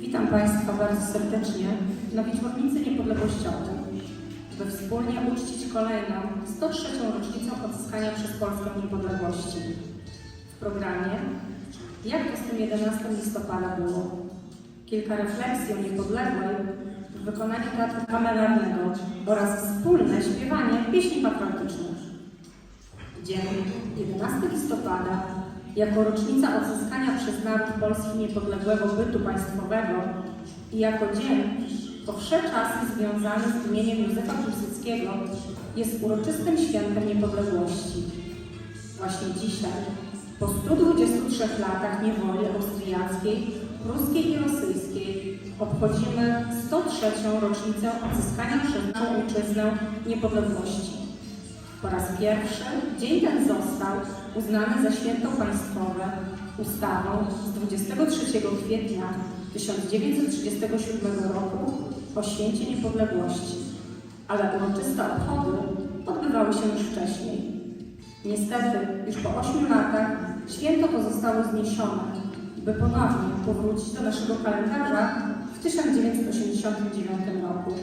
Witam Państwa bardzo serdecznie na Wieczornicy Niepodległościowej, by wspólnie uczcić kolejną 103. rocznicę odzyskania przez Polskę niepodległości. W programie Jak to z tym 11 listopada było? Kilka refleksji o niepodległej w wykonaniu teatru kameralnego oraz wspólne śpiewanie pieśni patriotycznych. Dzień 11 listopada jako rocznica odzyskania przez naród polski niepodległego bytu państwowego i jako dzień po wsze czasy związany z imieniem Józefa Piłsudskiego jest uroczystym świętem niepodległości. Właśnie dzisiaj, po 123 latach niewoli austriackiej, pruskiej i rosyjskiej, obchodzimy 103. rocznicę odzyskania przez naszą ojczyznę niepodległości. Po raz pierwszy dzień ten został uznany za święto państwowe ustawą z 23 kwietnia 1937 roku o święcie niepodległości, ale uroczyste obchody odbywały się już wcześniej. Niestety, już po 8 latach święto to zostało zniesione, by ponownie powrócić do naszego kalendarza w 1989 roku.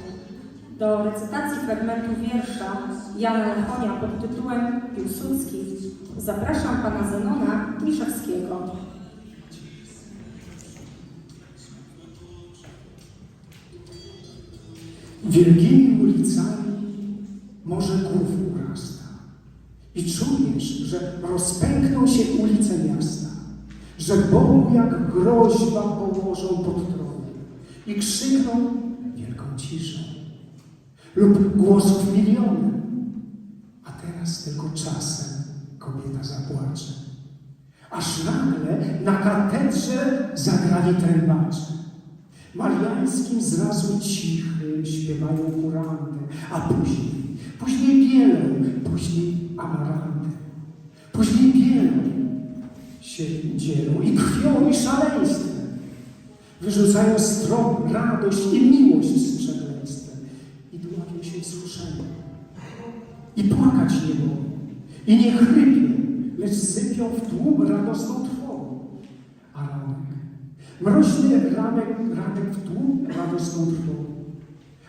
Do recytacji fragmentu wiersza Jana Lechonia pod tytułem Piłsudski zapraszam pana Zenona Miszewskiego. Wielkimi ulicami morze głów urasta i czujesz, że rozpękną się ulice miasta, że Bogu jak groźba położą pod tronie i krzykną wielką ciszą lub głosów miliony, a teraz tylko czasem kobieta zapłacze. Aż nagle na katedrze zagrali trębacze. Mariańskim zrazu cichy śpiewają kuranty, a później, później bielą, później amaranty. Później bielą się dzielą i krwią, i szaleństwem. Wyrzucają stron, radość i miłość z się wzruszeniem. I płakać nie mogą. I nie chrypią, lecz sypią w tłum radosną trwogą. A ranek Mroźny ranek, ranek w tłum radosną trwogą.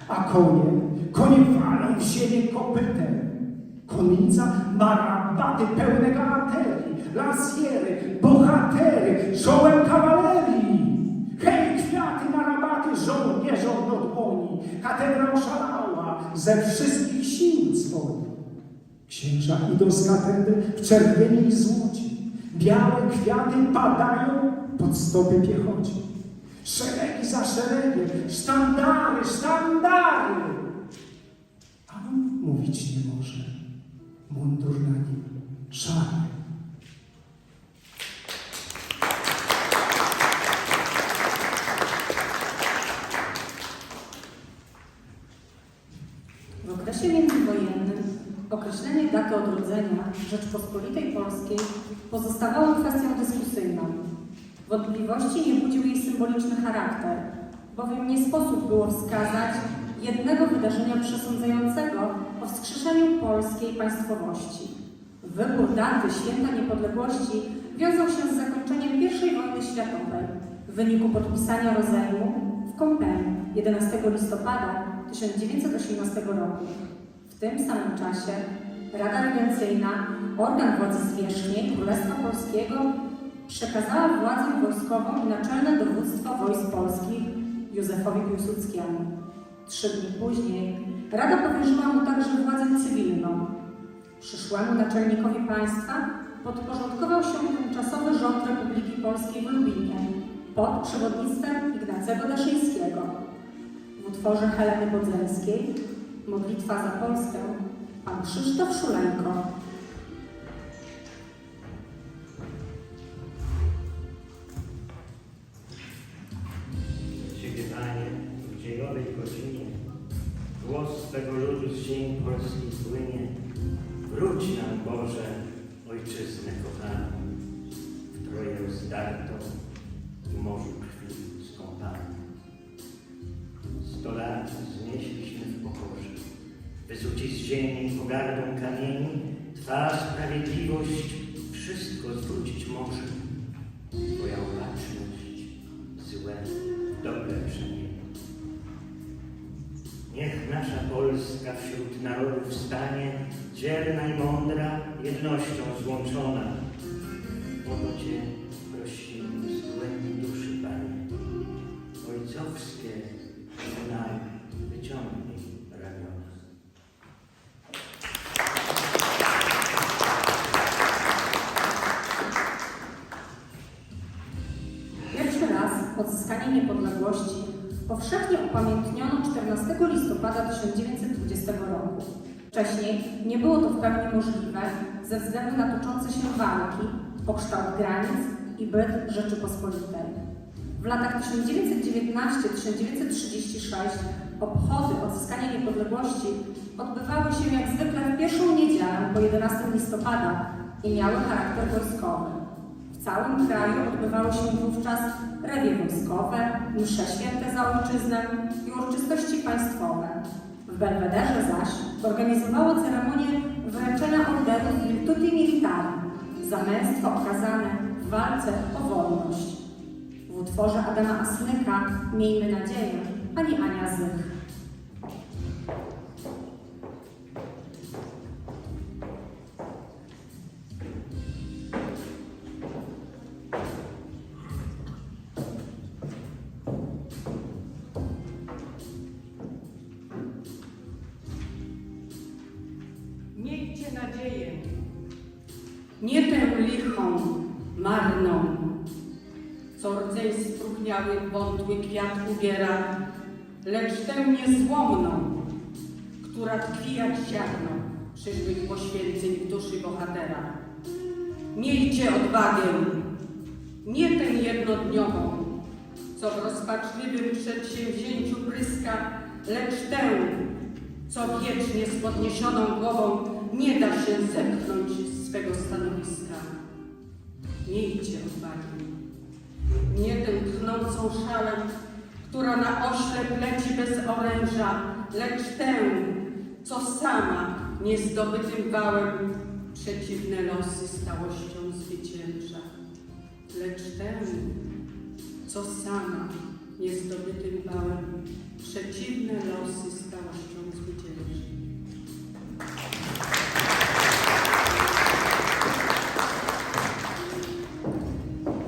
A konie, konie walą w ziemię kopytem. Konnica ma rabaty pełne galanterii, lansjery, bohatery, żołem kawalerii. Hej, kwiaty na rabaty żołnierzom do dłoni. Katedra oszalała ze wszystkich sił dzwoni. Księża idą z katedry w czerwieni i złocie. Białe kwiaty padają pod stopy piechocie. Szeregi za szeregiem, sztandary, sztandary. A on mówić nie może. Mundur na nim szary. W okresie międzywojennym określenie daty odrodzenia Rzeczpospolitej Polskiej pozostawało kwestią dyskusyjną. Wątpliwości nie budził jej symboliczny charakter, bowiem nie sposób było wskazać jednego wydarzenia przesądzającego o wskrzeszeniu polskiej państwowości. Wybór daty Święta Niepodległości wiązał się z zakończeniem I wojny światowej w wyniku podpisania rozejmu w Kompeni 11 listopada 1918 roku. W tym samym czasie Rada Regencyjna, organ władzy zwierzchniej Królestwa Polskiego, przekazała władzę wojskową i naczelne dowództwo wojsk polskich Józefowi Piłsudskiemu. Trzy dni później Rada powierzyła mu także władzę cywilną. Przyszłemu naczelnikowi państwa podporządkował się tymczasowy rząd Republiki Polskiej w Lubinie pod przewodnictwem Ignacego Daszyńskiego. W utworze Heleny Bodzelskiej Modlitwa za Polskę pan Krzysztof Szulejko. Ciebie, Panie, w dziejowej godzinie, głos Twego ludu z ziemi polskiej płynie. Wróć nam, Boże, ziemi pogardą kamieni, Twa sprawiedliwość wszystko zwrócić może. Twoja opatrzność złe, dobre przemieni. Niech nasza Polska wśród narodów stanie, dzielna i mądra, jednością złączona. Oto Cię prosimy z głębi duszy, Panie, ojcowskie znaj wyciągnij. Niepodległości powszechnie upamiętniono 14 listopada 1920 roku. Wcześniej nie było to w pełni możliwe ze względu na toczące się walki o kształt granic i byt Rzeczypospolitej. W latach 1919-1936 obchody odzyskania niepodległości odbywały się jak zwykle w pierwszą niedzielę po 11 listopada i miały charakter wojskowy. Całym kraju odbywały się wówczas rewie wojskowe, msze święte za ojczyznę i uroczystości państwowe. W Belwederze zaś organizowało ceremonię wręczenia orderów Virtuti Militari za męstwo okazane w walce o wolność. W utworze Adama Asnyka Miejmy nadzieję, pani Ania Zych. Miejcie nadzieję, Nie tę lichą, marną, co rdzeń spróchniały wątły kwiat ubiera, lecz tę niezłomną, która tkwi jak ziarno przyszłych poświęceń w duszy bohatera. Miejcie odwagę, nie tę jednodniową, co w rozpaczliwym przedsięwzięciu pryska, lecz tę, co wiecznie z podniesioną głową nie da się zepchnąć z swego stanowiska. Miejcie odwagę, nie tę tchnącą szalę, która na ośle pleci bez oręża, lecz tę, co sama niezdobytym wałem przeciwne losy stałością zwycięża. Lecz tę, co sama niezdobytym wałem przeciwne losy stałością zwycięża.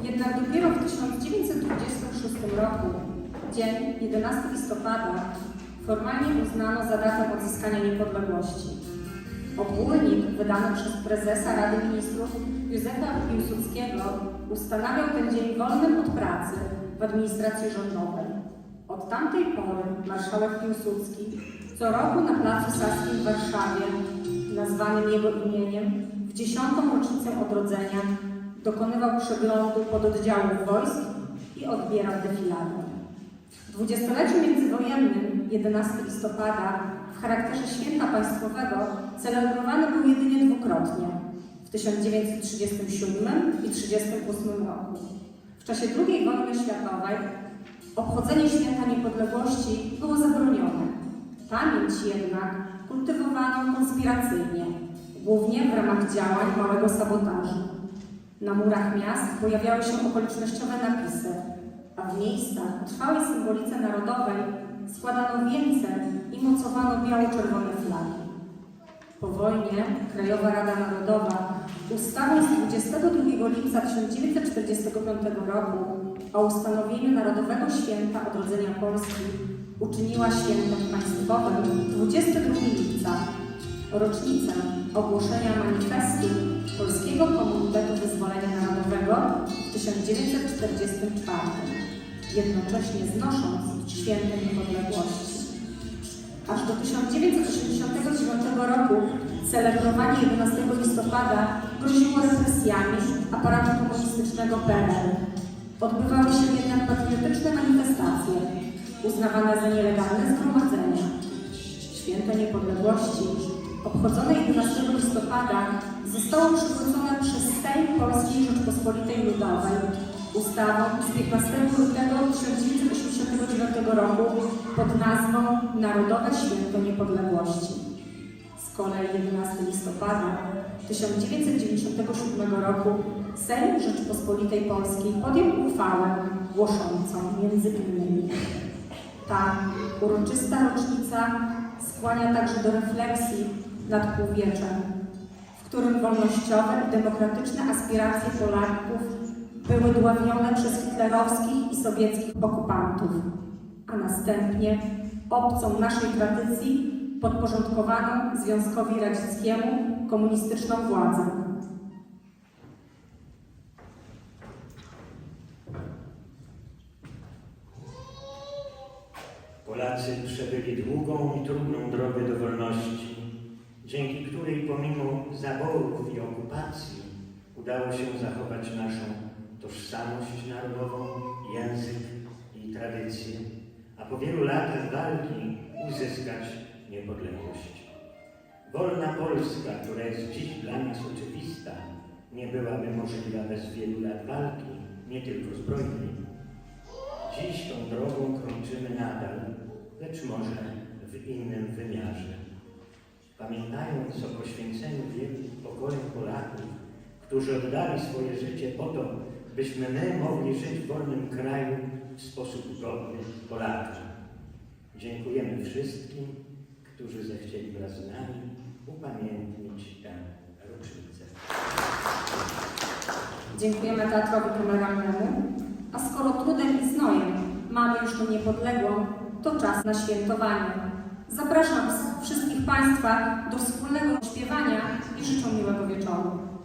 Jednak dopiero w 1926 roku, dzień 11 listopada, formalnie uznano za datę odzyskania niepodległości. Ogólnik wydany przez prezesa Rady Ministrów Józefa Piłsudskiego ustanawiał ten dzień wolnym od pracy w administracji rządowej. Od tamtej pory marszałek Piłsudski co roku na Placu Saskim w Warszawie, nazwanym jego imieniem, w dziesiątą rocznicę odrodzenia dokonywał przeglądu pododdziałów wojsk i odbierał defiladę. W dwudziestoleciu międzywojennym 11 listopada w charakterze święta państwowego celebrowany był jedynie dwukrotnie w 1937 i 1938 roku. Czasie II wojny światowej obchodzenie święta niepodległości było zabronione. Pamięć jednak kultywowano konspiracyjnie, głównie w ramach działań małego sabotażu. Na murach miast pojawiały się okolicznościowe napisy, a w miejscach trwałej symbolice narodowej składano wieńce i mocowano biało-czerwone flagi. Po wojnie Krajowa Rada Narodowa ustawą z 22 lipca 1945 roku o ustanowieniu Narodowego Święta Odrodzenia Polski uczyniła świętem państwowym 22 lipca, rocznicę ogłoszenia manifestu Polskiego Komunitetu Wyzwolenia Narodowego w 1944, jednocześnie znosząc święto niepodległości. Aż do 1989 roku celebrowanie 11 listopada groziło represjami aparatu komunistycznego PRL. Odbywały się jednak patriotyczne manifestacje, uznawane za nielegalne zgromadzenia. Święto Niepodległości, obchodzone 11 listopada, zostało przywrócone przez Sejm Polskiej Rzeczpospolitej Ludowej ustawą z 15 lutego 1989 roku pod nazwą Narodowe Święto Niepodległości. Z kolei 11 listopada 1997 roku Sejm Rzeczpospolitej Polskiej podjął uchwałę głoszącą między innymi ta uroczysta rocznica skłania także do refleksji nad półwieczem, w którym wolnościowe i demokratyczne aspiracje Polaków były dławione przez hitlerowskich i sowieckich okupantów, a następnie obcą naszej tradycji podporządkowaną Związkowi Radzieckiemu komunistyczną władzę. Polacy przebyli długą i trudną drogę do wolności, dzięki której pomimo zaborów i okupacji udało się zachować naszą tożsamość narodową, język i tradycje, a po wielu latach walki uzyskać niepodległość. Wolna Polska, która jest dziś dla nas oczywista, nie byłaby możliwa bez wielu lat walki, nie tylko zbrojnej. Dziś tą drogą krążymy nadal, lecz może w innym wymiarze. Pamiętając o poświęceniu wielu pokoleń Polaków, którzy oddali swoje życie po to, byśmy my mogli żyć w wolnym kraju w sposób godny Polaków. Dziękujemy wszystkim, którzy zechcieli wraz z nami upamiętnić tę rocznicę. Dziękujemy Teatrowi Kameralnemu, a skoro trudem i znojem mamy już tę niepodległą, to czas na świętowanie. Zapraszam wszystkich Państwa do wspólnego śpiewania i życzę miłego wieczoru.